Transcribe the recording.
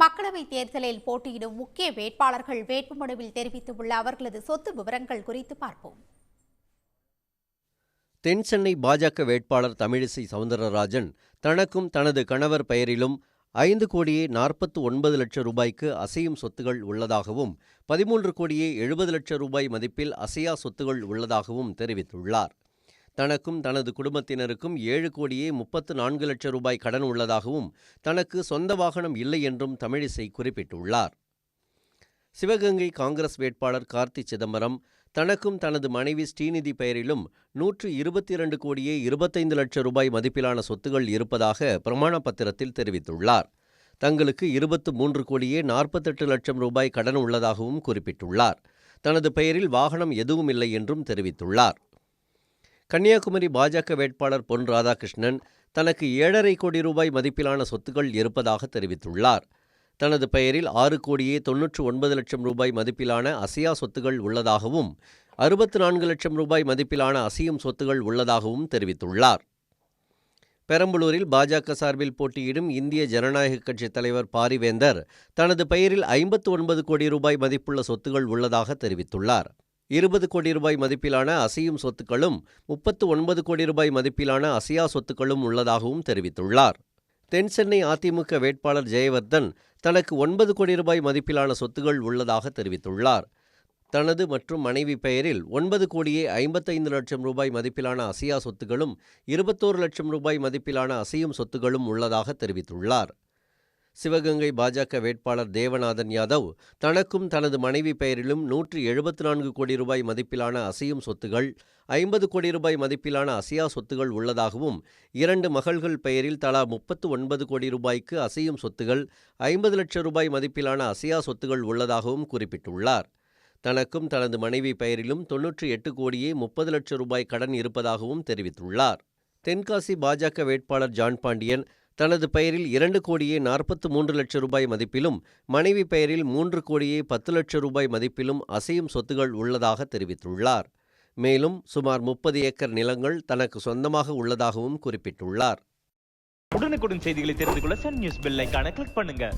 மக்களவைத் தேர்தலில் போட்டியிடும் முக்கிய வேட்பாளர்கள் வேட்புமனுவில் தெரிவித்துள்ள அவர்களது சொத்து விவரங்கள் குறித்து பார்ப்போம். தென் சென்னை பாஜக வேட்பாளர் தமிழிசை சவுந்தரராஜன் தனக்கும் தனது கணவர் பெயரிலும் ஐந்து கோடியே நாற்பத்து ஒன்பது லட்சம் ரூபாய்க்கு அசையும் சொத்துகள் உள்ளதாகவும் பதிமூன்று கோடியே எழுபது லட்சம் ரூபாய் மதிப்பில் அசையா சொத்துகள் உள்ளதாகவும் தெரிவித்துள்ளார். தனக்கும் தனது குடும்பத்தினருக்கும் ஏழு கோடியே முப்பத்து நான்கு லட்சம் ரூபாய் கடன் உள்ளதாகவும் தனக்கு சொந்த வாகனம் இல்லை என்றும் தமிழிசை குறிப்பிட்டுள்ளார். சிவகங்கை காங்கிரஸ் வேட்பாளர் கார்த்தி சிதம்பரம் தனக்கும் தனது மனைவி ஸ்ரீநிதி பெயரிலும் நூற்று இருபத்தி இரண்டு கோடியே இருபத்தைந்து லட்சம் ரூபாய் மதிப்பிலான சொத்துகள் இருப்பதாக பிரமாண பத்திரத்தில் தெரிவித்துள்ளார். தங்களுக்கு இருபத்து மூன்று கோடியே நாற்பத்தெட்டு லட்சம் ரூபாய் கடன் உள்ளதாகவும் குறிப்பிட்டுள்ளார். தனது பெயரில் வாகனம் எதுவும் இல்லை என்றும் தெரிவித்துள்ளார். கன்னியாகுமரி பாஜக வேட்பாளர் பொன் ராதாகிருஷ்ணன் தனக்கு ஏழரை கோடி ரூபாய் மதிப்பிலான சொத்துக்கள் இருப்பதாக தெரிவித்துள்ளார். தனது பெயரில் ஆறு கோடியே தொன்னூற்று ஒன்பது லட்சம் ரூபாய் மதிப்பிலான அசையா சொத்துகள் உள்ளதாகவும் அறுபத்து நான்கு லட்சம் ரூபாய் மதிப்பிலான அசையும் சொத்துகள் உள்ளதாகவும் தெரிவித்துள்ளார். பெரம்பலூரில் பாஜக சார்பில் போட்டியிடும் இந்திய ஜனநாயக கட்சி தலைவர் பாரிவேந்தர் தனது பெயரில் ஐம்பத்து ஒன்பது கோடி ரூபாய் மதிப்புள்ள சொத்துகள் உள்ளதாக தெரிவித்துள்ளார். இருபது கோடி ரூபாய் மதிப்பிலான அசையும் சொத்துக்களும் முப்பத்து ஒன்பது கோடி ரூபாய் மதிப்பிலான அசையா சொத்துக்களும் உள்ளதாகவும் தெரிவித்துள்ளார். தென்சென்னை அதிமுக வேட்பாளர் ஜெயவர்தன் தனக்கு ஒன்பது கோடி ரூபாய் மதிப்பிலான சொத்துகள் உள்ளதாக தெரிவித்துள்ளார். தனது மற்றும் மனைவி பெயரில் ஒன்பது கோடியே ஐம்பத்தைந்து லட்சம் ரூபாய் மதிப்பிலான அசையா சொத்துகளும் இருபத்தோரு லட்சம் ரூபாய் மதிப்பிலான அசையும் சொத்துகளும் உள்ளதாக தெரிவித்துள்ளார். சிவகங்கை பாஜக வேட்பாளர் தேவநாதன் யாதவ் தனக்கும் தனது மனைவி பெயரிலும் நூற்றி எழுபத்தி நான்கு கோடி ரூபாய் மதிப்பிலான அசையும் சொத்துகள் ஐம்பது கோடி ரூபாய் மதிப்பிலான அசையா சொத்துகள் உள்ளதாகவும் இரண்டு மகள்கள் பெயரில் தலா முப்பத்து ஒன்பது கோடி ரூபாய்க்கு அசையும் சொத்துகள் ஐம்பது லட்சம் ரூபாய் மதிப்பிலான அசையா சொத்துகள் உள்ளதாகவும் குறிப்பிட்டுள்ளார். தனக்கும் தனது மனைவி பெயரிலும் தொன்னூற்றி எட்டு கோடியே முப்பது லட்சம் ரூபாய் கடன் இருப்பதாகவும் தெரிவித்துள்ளார். தென்காசி பாஜக வேட்பாளர் ஜான் பாண்டியன் தனது பெயரில் இரண்டு கோடியே நாற்பத்து மூன்று லட்சம் ரூபாய் மதிப்பிலும் மனைவி பெயரில் மூன்று கோடியே பத்து லட்சம் ரூபாய் மதிப்பிலும் அசையும் சொத்துகள் உள்ளதாக தெரிவித்துள்ளார். மேலும் சுமார் முப்பது ஏக்கர் நிலங்கள் தனக்கு சொந்தமாக உள்ளதாகவும் குறிப்பிட்டுள்ளார். உடனுக்குடன் செய்திகளை தெரிந்து கொள்ள சன் நியூஸ் பெல் கிளிக் பண்ணுங்க.